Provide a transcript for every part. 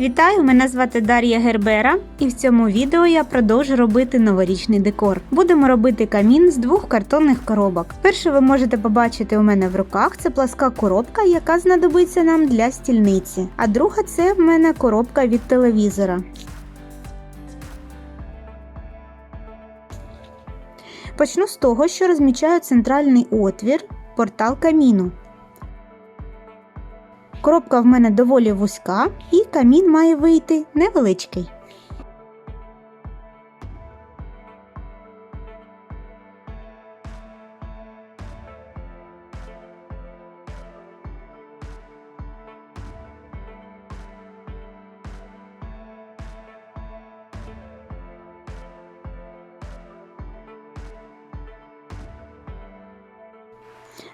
Вітаю! Мене звати Дар'я Гербера, і в цьому відео я продовжу робити новорічний декор. Будемо робити камін з двох картонних коробок. Перше ви можете побачити у мене в руках це пласка коробка, яка знадобиться нам для стільниці. А друга це в мене коробка від телевізора. Почну з того, що розмічаю центральний отвір, портал каміну. Коробка в мене доволі вузька, і камін має вийти невеличкий.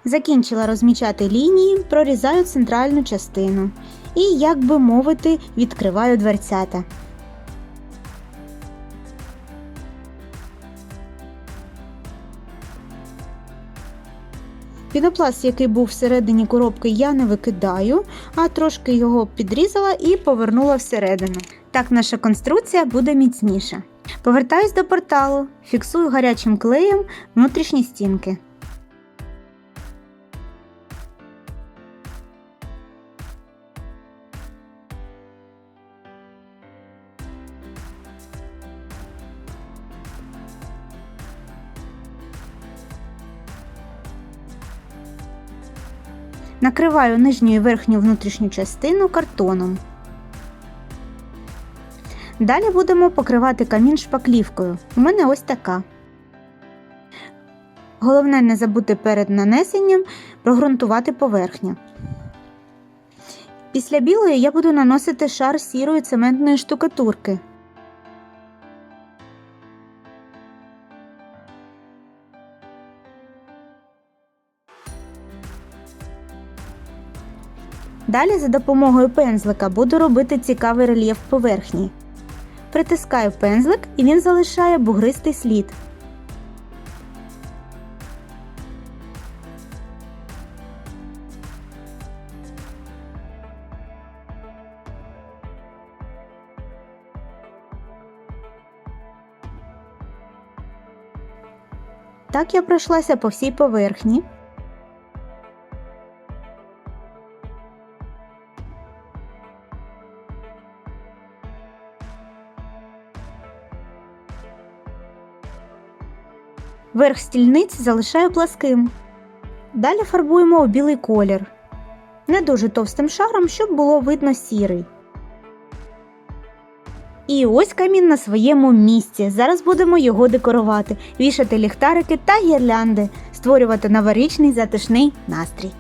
Закінчила розмічати лінії, прорізаю центральну частину і, як би мовити, відкриваю дверцята. Пінопласт, який був всередині коробки, я не викидаю, а трошки його підрізала і повернула всередину. Так наша конструкція буде міцніша. Повертаюсь до порталу, фіксую гарячим клеєм внутрішні стінки. Накриваю нижню і верхню внутрішню частину картоном. Далі будемо покривати камін шпаклівкою. У мене ось така. Головне не забути перед нанесенням прогрунтувати поверхню. Після білої я буду наносити шар сірої цементної штукатурки. Далі за допомогою пензлика буду робити цікавий рельєф поверхні. Притискаю пензлик і він залишає бугристий слід. Так я пройшлася по всій поверхні. Верх стільниць залишаю пласким. Далі фарбуємо у білий колір. Не дуже товстим шаром, щоб було видно сірий. І ось камін на своєму місці. Зараз будемо його декорувати, вішати ліхтарики та гірлянди, створювати новорічний затишний настрій.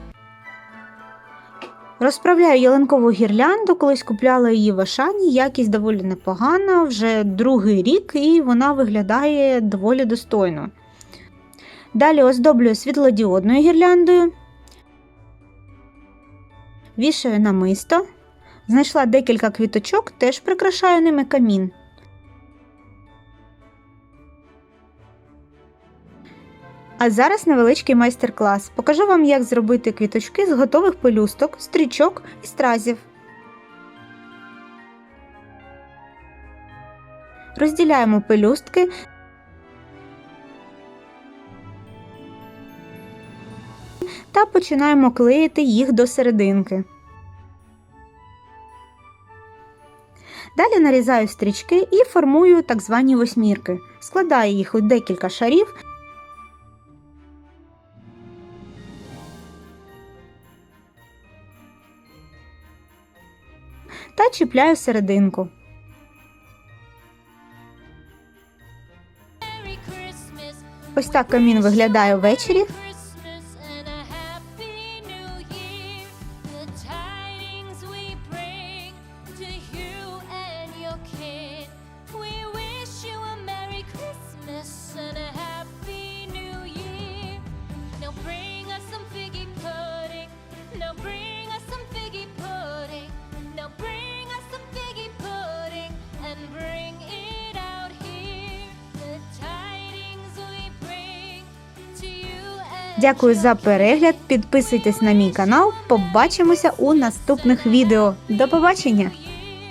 Розправляю ялинкову гірлянду, колись купляла її в Ашані, якість доволі непогана, вже другий рік, і вона виглядає доволі достойно. Далі оздоблюю світлодіодною гірляндою, вішаю намисто. Знайшла декілька квіточок, теж прикрашаю ними камін. А зараз невеличкий майстер-клас. Покажу вам, як зробити квіточки з готових пелюсток, стрічок і стразів. Розділяємо пелюстки. Та починаємо клеїти їх до серединки. Далі нарізаю стрічки і формую так звані восьмірки. Складаю їх у декілька шарів. Та чіпляю серединку. Ось так камін виглядає ввечері. Дякую за перегляд. Підписуйтесь на мій канал. Побачимося у наступних відео. До побачення!